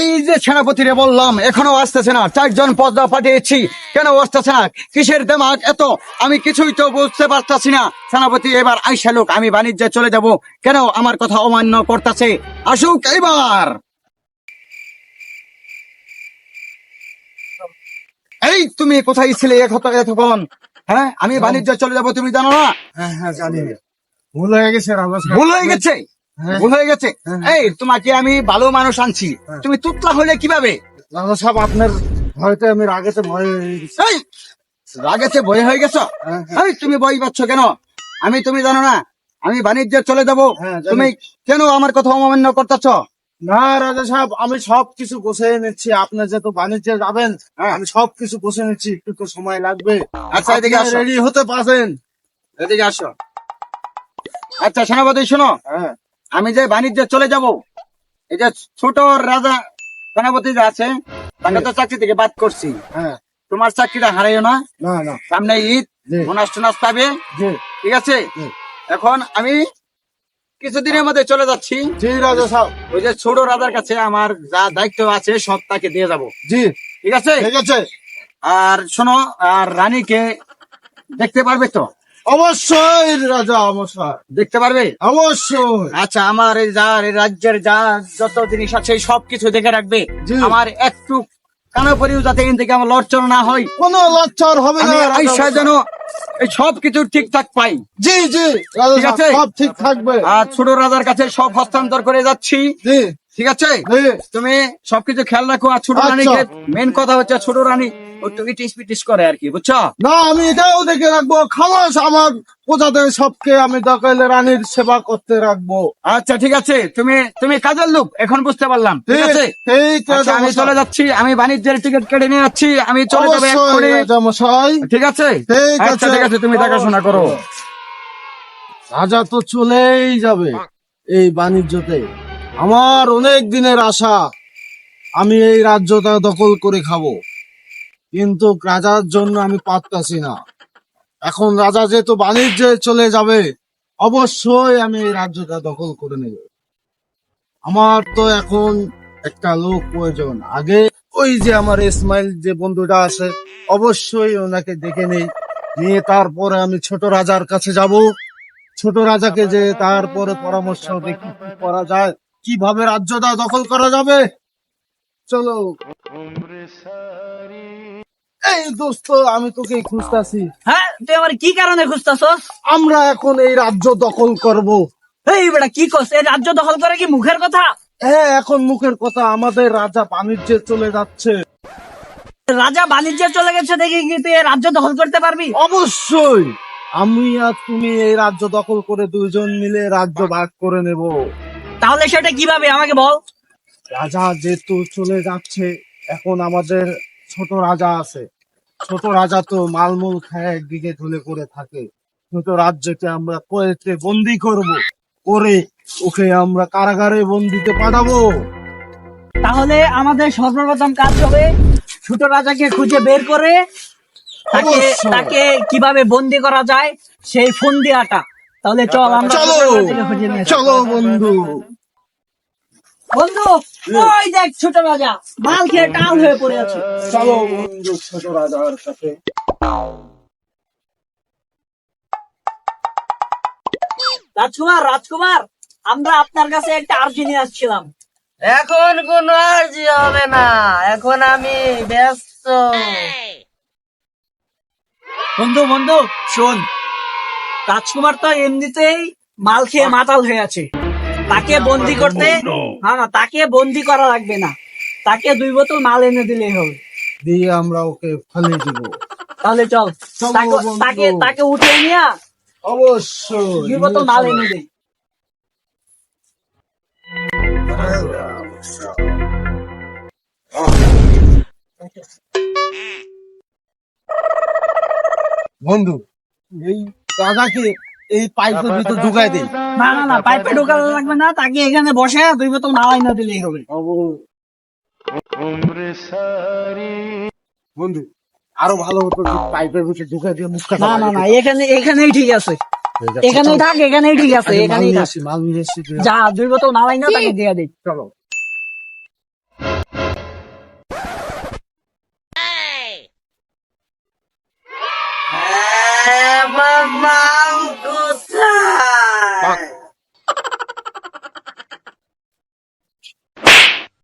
এই যে সেনাপতিরে বললাম এখনও আসতেছে না চারজন পদ্মা পাঠিয়েছি। কেন আসতেছে না? কিসের দেমাগ এত? আমি কিছুই তো বুঝতে পারতাছি না। সেনাপতি এবার আইসা লোক আমি বাণিজ্যে চলে যাব। কেন আমার কথা অমান্য করতেছে? আসুক এবার এই তুমি কোথায় ছিলে? এতক্ষণ হ্যাঁ আমি বাণিজ্যে চলে যাব তুমি জানো না? হ্যাঁ হ্যাঁ জানি। ভুল হয়ে গেছে ভুল হয়ে গেছে। ভুল হয়ে গেছে। হ্যাঁ। এই তোমাকে আমি ভালো মানুষ আনছি। হ্যাঁ। তুমি তুতলা হলে কীভাবে? আপনার ভয়তে আমি রাগেতে ভয় হয়ে গেছি। ভয় হয়ে গেছো? হ্যাঁ, এই তুমি বই পাচ্ছ কেন? আমি তুমি জানো না আমি বাণিজ্যে চলে যাব। হ্যাঁ, তুমি কেন আমার কথা অমান্য করতেছ? না রাজা সাহেব আমি সব কিছু গোছাই নিচ্ছি। আপনি যেহেতু বাণিজ্যে যাবেন হ্যাঁ। আমি সব কিছু গোছাই নিচ্ছি। একটু তো সময় লাগবে। আচ্ছা, এদিকে। রেডি হতে পারবেন। এদিকে আসো। আচ্ছা সেনাপতি শোনো। হ্যাঁ। আমি যে বাণিজ্যে চলে যাব এই যে ছোট রাজা সেনাপতি যে আছে তাকে তো চাকরি থেকে বাদ করছি। হ্যাঁ। তোমার চাকরিটা হারাইও না। সামনে ঈদ। বোনাস টোনাস পাবে। ঠিক আছে? এখন আমি কিছুদিনের মধ্যে চলে যাচ্ছি। জি রাজা সাহেব। ওই যে ছোট রাজার কাছে আমার যা দায়িত্ব আছে সব তাকে দিয়ে যাব। জি। ঠিক আছে? ঠিক আছে। আর শোনো আর রানীকে দেখতে পারবে তো? অবশ্যই রাজা অবশ্যই। দেখতে পারবে? অবশ্যই। আচ্ছা আমার এই যা এই রাজ্যের যা যত জিনিস আছে সবকিছু দেখে রাখবে? জি। আমার একটু কানাপরিও যাতে এখান থেকে আমার লড়চড় না হয়। কোনো লচ্ছর হবে না আমি রাজা আইসা মশাই। যেন এই সব কিছু ঠিকঠাক পাই। জি জি রাজা ঠিক আছে? সাহেব, সব ঠিক থাকবে। আর ছোট রাজার কাছে সব হস্তান্তর করে যাচ্ছি। জি। ঠিক আছে? তুমি সবকিছু খেয়াল রাখো আর ছোট আচ্ছা। রানীকে মেন কথা হচ্ছে ছোট রানী একটু ইটিস পিটিস করে আর কি বুঝছ? না আমি এটাও দেখে রাখব। খালাস আমার প্রজাদের সবকে আমি দকাইলে রানীর সেবা করতে রাখব। আচ্ছা ঠিক আছে। তুমি তুমি কাজের লোক এখন বুঝতে পারলাম ঠিক আছে? আচ্ছা, আমি চলে যাচ্ছি আমি বাণিজ্যের টিকিট কেটে নিয়ে যাচ্ছি আমি চলে যাব এক্ষুনি। ঠিক আছে? আচ্ছা আছে। ঠিক আছে তুমি দেখাশোনা করো। রাজা তো চলেই যাবে এই বাণিজ্যতে। আমার অনেক দিনের আশা। আমি এই রাজ্যটা দখল করে খাব। কিন্তু রাজার জন্য আমি পারতাছি না। এখন রাজা যেহেতু বাণিজ্যে চলে যাবে, অবশ্যই আমি এই রাজ্যটা দখল করে নেব। আমার তো এখন একটা লোক প্রয়োজন। আগে ওই যে আমার ইসমাইল যে বন্ধুটা আছে, অবশ্যই ওনাকে দেখে নেই। নিয়ে তারপরে আমি ছোট রাজার কাছে যাব। ছোট রাজাকে যে তারপরে পরামর্শ দেখি করা যায় কীভাবে রাজ্যটা দখল করা যাবে? চলো। এই দোস্ত আমি তোকে খুঁজতাছি। হ্যাঁ তুই আমার কি কারণে খুঁজতাছস? আমরা এখন এই রাজ্য দখল করব। এই বেটা কি করছ? এই রাজ্য দখল করে কি মুখের কথা? হ্যাঁ এখন মুখের কথা। আমাদের রাজা বাণিজ্যে চলে যাচ্ছে। রাজা বাণিজ্যে চলে গেছে দেখি কি তুই এই রাজ্য দখল করতে পারবি? অবশ্যই। আমি আর তুমি এই রাজ্য দখল করে দুইজন মিলে রাজ্য ভাগ করে নেব। তাহলে সেটা কীভাবে? আমাকে বল। রাজা যেহেতু চলে যাচ্ছে এখন আমাদের ছোট রাজা আছে। ছোট রাজা তো মালমূল খায় একদিকে ঢুলে করে থাকে। ছোট রাজ্যকে আমরা কয়েতে বন্দি করব করে ওকে আমরা কারাগারে বন্দিতে পাঠাবো। তাহলে আমাদের সর্বপ্রথম কাজ হবে ছোট রাজাকে খুঁজে বের করে তাকে তাকে কীভাবে বন্দি করা যায় সেই ফোন দিয়াটা তাহলে চল আমরা চলো। চলো বন্ধু। বন্ধু ওই দেখ ছোট রাজা মাল খেয়ে টাল হয়ে পড়ে আছে। চলো বন্ধু ছোট রাজার কাছে রাজকুমার রাজকুমার আমরা আপনার কাছে একটা আর্জি নিয়ে আসছিলাম। এখন কোনো আর্জি হবে না এখন আমি ব্যস্ত। বন্ধু বন্ধু শোন রাজকুমার তো এমনিতেই মাল খেয়ে মাতাল হয়ে আছে। তাকে বন্দি করতে না না তাকে বন্দি করা লাগবে না। তাকে দুই বোতল মাল এনে দিলেই হবে। দিয়ে আমরা ওকে ফেলে দিব। তাহলে চল। তাকে- তাকে উঠে নিয়ে অবশ্যই। দুই বোতল মাল এনে দেই বন্ধু এই রাজাকে এই পাইপের ভিতর ঢুকাই দেই না না না পাইপে ঢোকানো লাগবে না তাকে এখানে বসে দুই বোতল মাল এনে দিলেই হবে। বন্ধু আরও ভালো হতো পাইপের ভিতরে ঢুকাই দিয়ে মুখটা না না না এখানে এখানেই ঠিক আছে। এখানেই থাক এখানেই ঠিক আছে এখানেই থাক। মাল নিয়ে আসি। যা দুই বোতল মাল আইনা তাকে দিয়ে দিই চলো। আমার মা